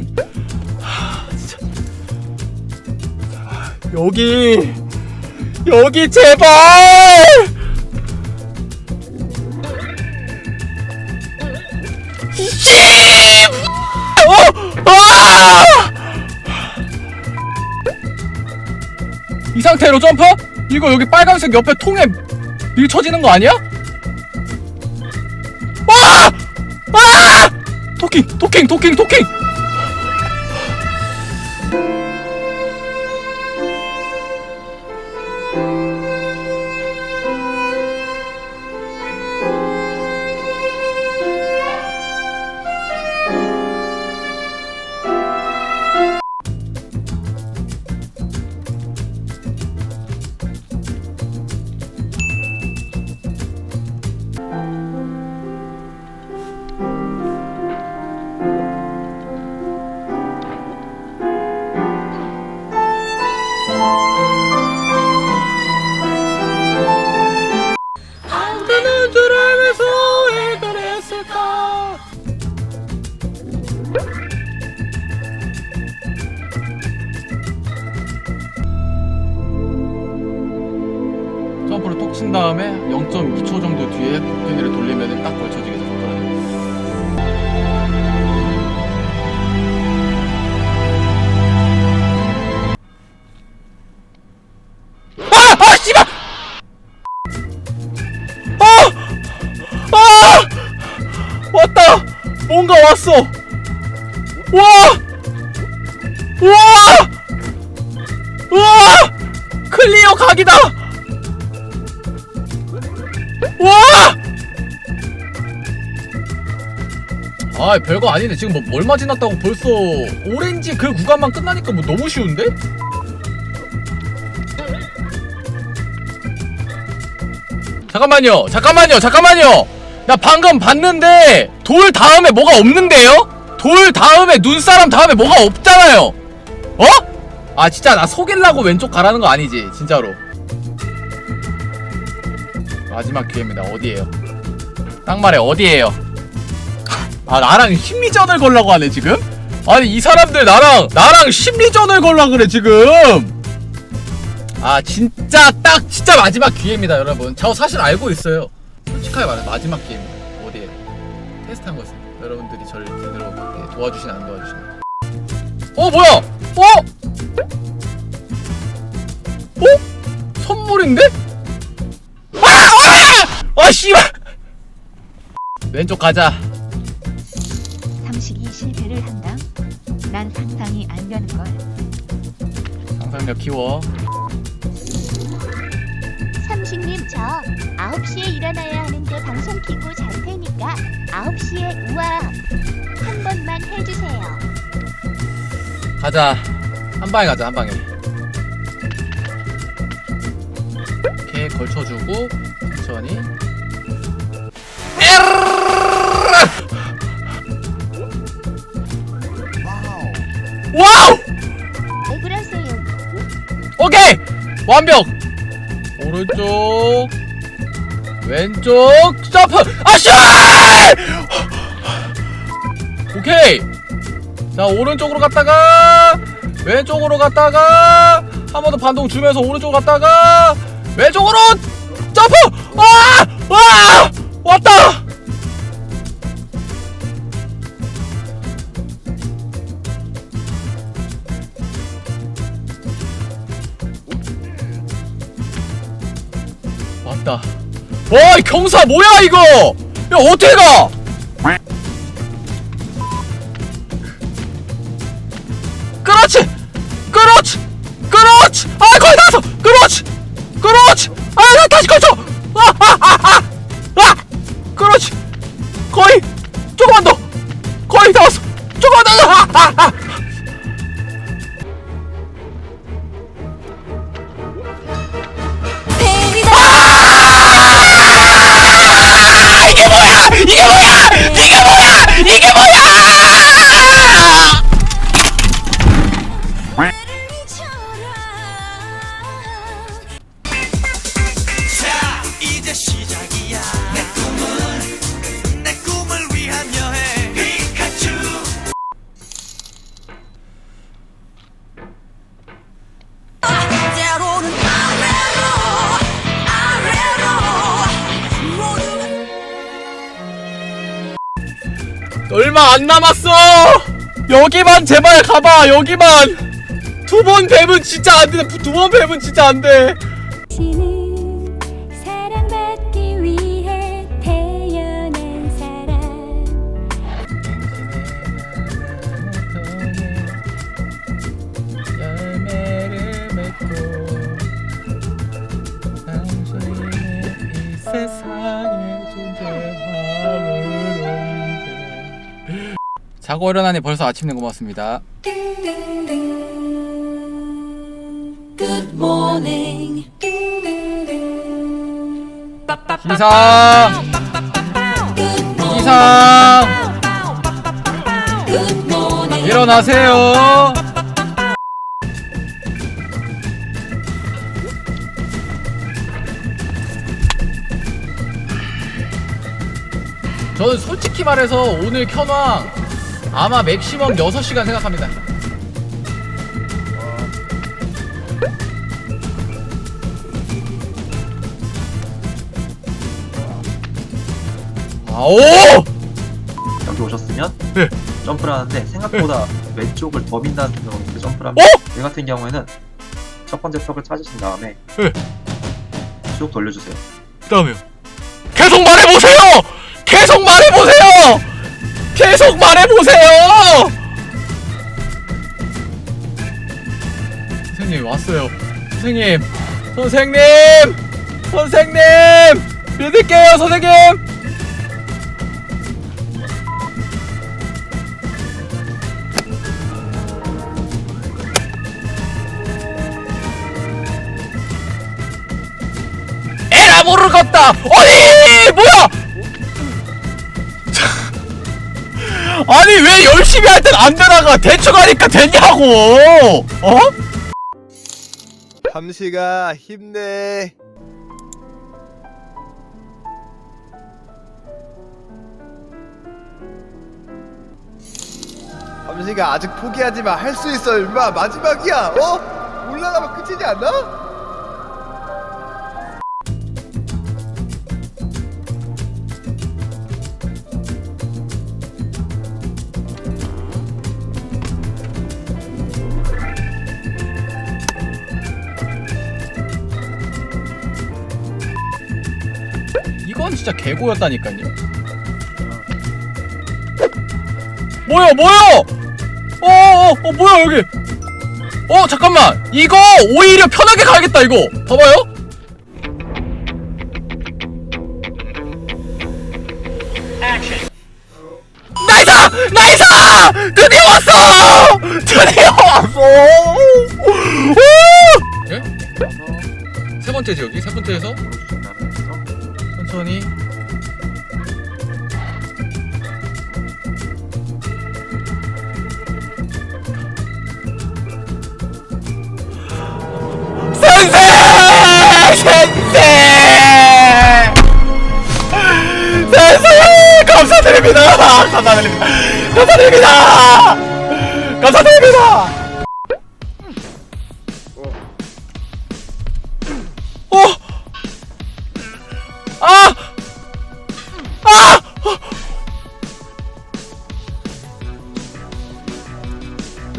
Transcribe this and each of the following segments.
토킹. 하. 여기 여기 제발. 씨! 어! 아! 이 상태로 점프? 이거 여기 빨간색 옆에 통에 밀쳐지는 거 아니야? 와! 아! 토킹, 토킹, 토킹, 토킹. 친 다음에 0.2초 정도 뒤에 곡괭이를 돌리면 딱 걸쳐지게 됐거든요. 아! 아! 아! 뭔가 왔어! 와! 와! 와! 클리어 각이다! 아 별거 아니네. 지금 뭐 얼마 지났다고 벌써 오렌지 그 구간만 끝나니까 뭐 너무 쉬운데? 잠깐만요. 잠깐만요. 잠깐만요. 나 방금 봤는데 돌 다음에 뭐가 없는데요? 돌 다음에 눈사람 다음에 뭐가 없잖아요. 어? 아 진짜 나 속일라고 왼쪽 가라는 거 아니지 진짜로. 마지막 기회입니다. 어디에요? 딱 말해 어디에요 아 나랑 심리전을 걸라고 하네 지금? 아니 이 사람들 나랑 나랑 심리전을 걸라 그래 지금 아 진짜 딱 진짜 마지막 기회입니다 여러분 저 사실 알고 있어요 솔직하게 말해 마지막 기회입니다 어디에 테스트한 거였습니다 여러분들이 저를 예, 도와주시나 안 도와주시나 어 뭐야 어? 어? 선물인데? 아! 아! 아 씨발 왼쪽 가자 실패를 한다. 난 상상이 안 되는 걸. 상상력 키워 삼식님 저 9시에 일어나야 하는데 방송 키고 잘 테니까 9시에 우와 한 번만 해주세요. 가자 한 방에 가자 한 방에 이렇게 걸쳐주고 천천히 에르르! 와우! 왜 그러세요? 오케이! 완벽! 오른쪽! 왼쪽! 점프! 아씨! 오케이! 자 오른쪽으로 갔다가 왼쪽으로 갔다가 한 번 더 반동 주면서 오른쪽으로 갔다가 왼쪽으로 경사 뭐야 이거? 야 어떻게 가? 그렇지, 그렇지, 그렇지. 아 거의 다 왔어. 그렇지, 그렇지. 아, 나 다시 걸쳐. 아, 아, 아, 아, 아. 그렇지. 거의 조금만 더. 거의 다 왔어. 조금만 더. 아, 아, 아. 아, 얼마 안 남았어! 여기만 제발 가봐 여기만! 두 번 뱀은 진짜 안 돼 두 번 뱀은 진짜 안 돼 자고 일어나니 벌써 아침인 것 같습니다 기상 기상 일어나세요 저는 솔직히 말해서 오늘 켜왕 아마 맥시멈 6시간 생각합니다 아오! 여기 오셨으면 네. 점프를 하는데 생각보다 왼쪽을 더 민다는 경우에 점프를 어? 합니다. 얘 같은 경우에는 첫 번째 턱을 찾으신 다음에 네. 쭉 돌려주세요. 그 다음에요 계속 말해보세요! 계속 말해보세요! 계속 말해보세요! 선생님 왔어요. 선생님! 선생님! 선생님! 믿을게요 선생님! 에라 모르겠다! 어디! 뭐야 아니 왜 열심히 할 땐 안 되다가 대충 하니까 되냐고 어? 함시가 힘내. 함시가 아직 포기하지 마. 할 수 있어, 임마. 마지막이야. 어? 올라가면 끝이지 않나? 진짜 개고였다니까요 뭐야 뭐야 어어 어, 뭐야 여기 어 잠깐만 이거 오히려 편하게 가야겠다 이거 봐봐요 나이스! 나이스! 드디어 왔어! 드디어 왔어! 우! 예? 세 번째지 여기 세 번째에서 천천히 센세! 센세! 센세! 감사드립니다! 감사드립니다! 감사드립니다! 감사드립니다!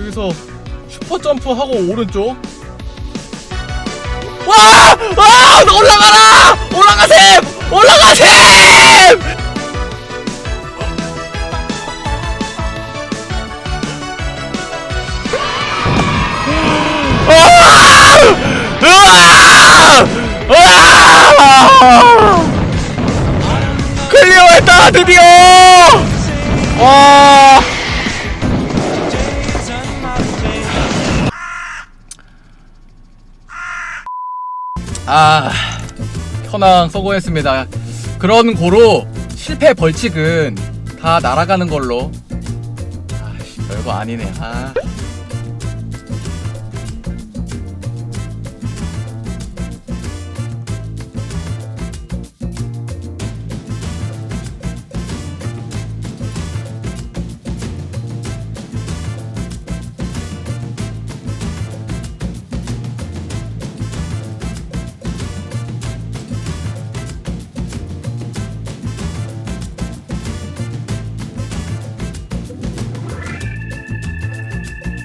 여기서 슈퍼 점프 하고 오른쪽. 와! 와! 올라가라! 올라가셈! 올라가셈! 클리어했다 드디어! 와! 아, 현황 성공했습니다. 그런 고로 실패 벌칙은 다 날아가는 걸로. 아, 별거 아니네. 아.